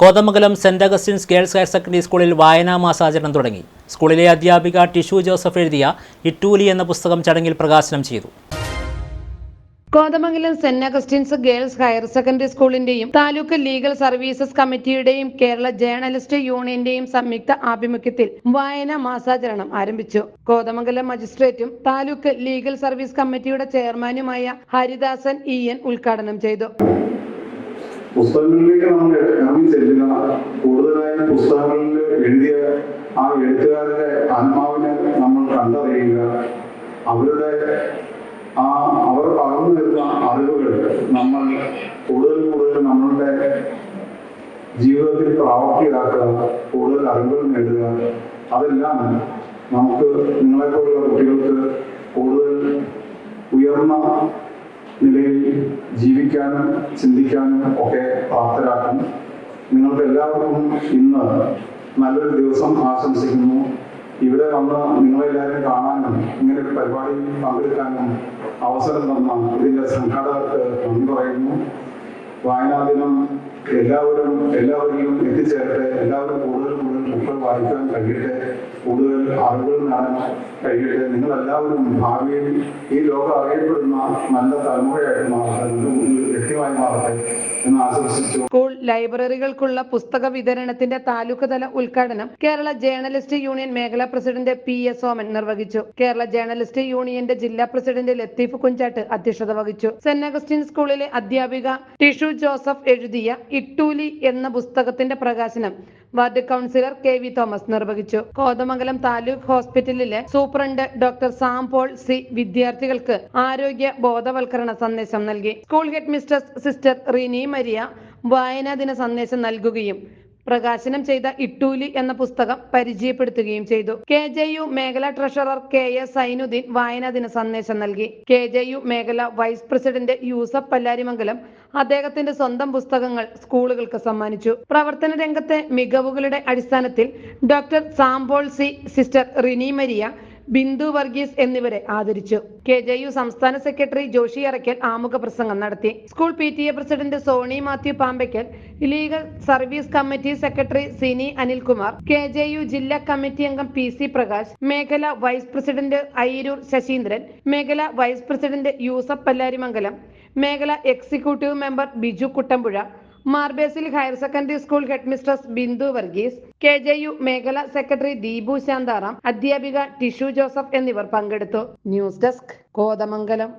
Kothamangalam Saint Augustine's girls higher secondary സ്കൂളിൽ വായനാ മാസാചരണം തുടങ്ങി. സ്കൂളിലെ അധ്യാപിക ടിഷു ജോസഫ് എഴുതിയ ഇറ്റൂലി എന്ന പുസ്തകം ചടങ്ങിൽ പ്രകാശനം ചെയ്തു. Kothamangalam Saint Augustine's Girls Higher Secondary സ്കൂളിന്റെയും taluk legal services കമ്മിറ്റിയുടെയും കേരള ജേർണലിസ്റ്റ് യൂണിയന്റെയും സംയുക്ത ആഭിമുഖ്യത്തിൽ വായന മാസാചരണം ആരംഭിച്ചു. കോതമംഗലം മജിസ്ട്രേറ്റും താലൂക്ക് ലീഗൽ സർവീസ് കമ്മിറ്റിയുടെ ചെയർമാനുമായ ഹരിദാസൻ ഇ എൻ ഉദ്ഘാടനം ചെയ്തു. പുസ്തകങ്ങളിലേക്ക് നമ്മൾ ഇറങ്ങി ചെല്ലുക കൂടുതലായും പുസ്തകങ്ങളിൽ എഴുതിയ ആ എഴുത്തുകാരുടെ ആത്മാവിനെ നമ്മൾ കണ്ടറിയുക അവരുടെ ആ അവർ പകർന്നു വരുന്ന അറിവുകൾ നമ്മൾ കൂടുതൽ കൂടുതൽ നമ്മളുടെ ജീവിതത്തിൽ പ്രാവർത്തിയാക്കുക കൂടുതൽ അറിവുകൾ നേടുക. അതെല്ലാം നമുക്ക് നിങ്ങളെപ്പോലുള്ള കുട്ടികൾക്ക് കൂടുതൽ ഉയർന്ന ജീവിക്കാനും ചിന്തിക്കാനും ഒക്കെ പ്രാപ്തരാക്കും നിങ്ങൾക്ക് എല്ലാവർക്കും ഇന്ന് നല്ലൊരു ദിവസം ആശംസിക്കുന്നു. ഇവിടെ വന്ന് നിങ്ങളെല്ലാവരും കാണാനും ഇങ്ങനെ ഒരു പരിപാടിയിൽ പങ്കെടുക്കാനും അവസരം തന്ന ഇതിന്റെ സംഘാടകർക്ക് നന്ദി പറയുന്നു. വായനാ ദിനം എല്ലാവരും എല്ലാവരിലും എത്തിച്ചേരട്ടെ. എല്ലാവരും കൂടുതൽ കൂടുതൽ ബുക്കുകൾ വായിക്കാൻ കഴിയട്ടെ. കൂടുതൽ ആളുകൾ നേടാൻ കഴിയട്ടെ. നിങ്ങളെല്ലാവരും ഭാവിയിൽ ഈ ലോകം അറിയപ്പെടുന്ന നല്ല തലമുറയായിട്ട് മാറട്ടെ. വ്യക്തിമായി മാറട്ടെ എന്ന് ആശംസിച്ചു. സ്കൂൾ ലൈബ്രറികൾക്കുള്ള പുസ്തക വിതരണത്തിന്റെ താലൂക്ക് തല ഉദ്ഘാടനം കേരള ജേർണലിസ്റ്റ് യൂണിയൻ മേഖലാ പ്രസിഡന്റ് പി എസ് സോമൻ നിർവഹിച്ചു. കേരള ജേർണലിസ്റ്റ് യൂണിയന്റെ ജില്ലാ പ്രസിഡന്റ് ലത്തീഫ് കുഞ്ചാട്ട് അധ്യക്ഷത വഹിച്ചു. സെന്റ് അഗസ്റ്റിൻ സ്കൂളിലെ അധ്യാപിക ടിഷു ജോസഫ് എഴുതിയ ഇട്ടൂലി എന്ന പുസ്തകത്തിന്റെ പ്രകാശനം ward councillor K V Thomas നിർവഹിച്ചു. കോതമംഗലം താലൂക്ക് ഹോസ്പിറ്റലിലെ superintendent doctor Sam Paul C വിദ്യാർത്ഥികൾക്ക് ആരോഗ്യ ബോധവൽക്കരണ സന്ദേശം നൽകി. School head mister sister Rini Maria വായനാ ദിന സന്ദേശം നൽകുകയും പ്രകാശനം ചെയ്ത ഇട്ടൂലി എന്ന പുസ്തകം പരിചയപ്പെടുത്തുകയും ചെയ്തു. കെ ജെ യു മേഖല ട്രഷറർ കെ എസ് സൈനുദ്ദീൻ വായനാ ദിന സന്ദേശം നൽകി. കെ ജെ യു മേഖല വൈസ് പ്രസിഡന്റ് യൂസഫ് പല്ലാരിമംഗലം അദ്ദേഹത്തിന്റെ സ്വന്തം പുസ്തകങ്ങൾ സ്കൂളുകൾക്ക് സമ്മാനിച്ചു. പ്രവർത്തന രംഗത്തെ മികവുകളുടെ അടിസ്ഥാനത്തിൽ doctor Sampaul C sister Rini Maria Bindu Varghese എന്നിവരെ ആദരിച്ചു. കെ ജെ യു സംസ്ഥാന സെക്രട്ടറി ജോഷി അറയ്ക്കൽ ആമുഖ പ്രസംഗം നടത്തി. School P T A president Soni Mathew Pampakkal legal service committee secretary Sini Anilkumar K J U ജില്ലാ കമ്മിറ്റി അംഗം പി സി പ്രകാശ് മേഖല vice president Ayiroor Saseendran മേഖല വൈസ് പ്രസിഡന്റ് യൂസഫ് പല്ലാരിമംഗലം മേഖല executive member Biju Kuttampuzha Mar Basil higher secondary school head mistress Bindu Varghese K J U മേഖല secretary Deepu Shantaram അധ്യാപിക ടിഷു ജോസഫ് എന്നിവർ പങ്കെടുത്തു. News desk Kothamangalam.